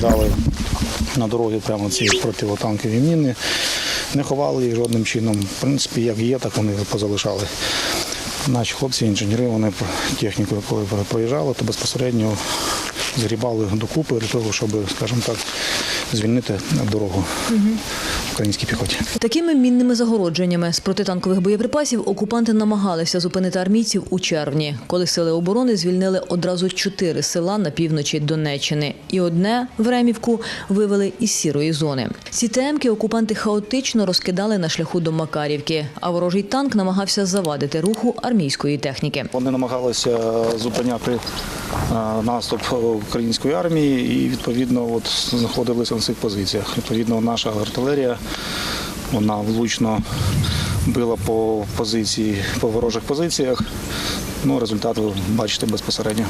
кидали на дороги прямо ці противотанкові міни. Не ховали їх жодним чином. В принципі, як є, так вони позалишали. Наші хлопці, інженери, вони технікою, коли проїжджали, то безпосередньо згрібали докупи для того, щоб, скажімо так, звільнити дорогу українській піхоті. Такими мінними загородженнями з протитанкових боєприпасів окупанти намагалися зупинити армійців у червні, коли сили оборони звільнили одразу чотири села на півночі Донеччини, і одне Времівку вивели із сірої зони. Ці темки окупанти хаотично розкидали на шляху до Макарівки, а ворожий танк намагався завадити руху армійської техніки. Вони намагалися зупиняти е, наступ української армії і відповідно от знаходилися на цих позиціях. Відповідно, наша артилерія вона влучно била по позиції, по ворожих позиціях. Ну, результат ви бачите безпосередньо.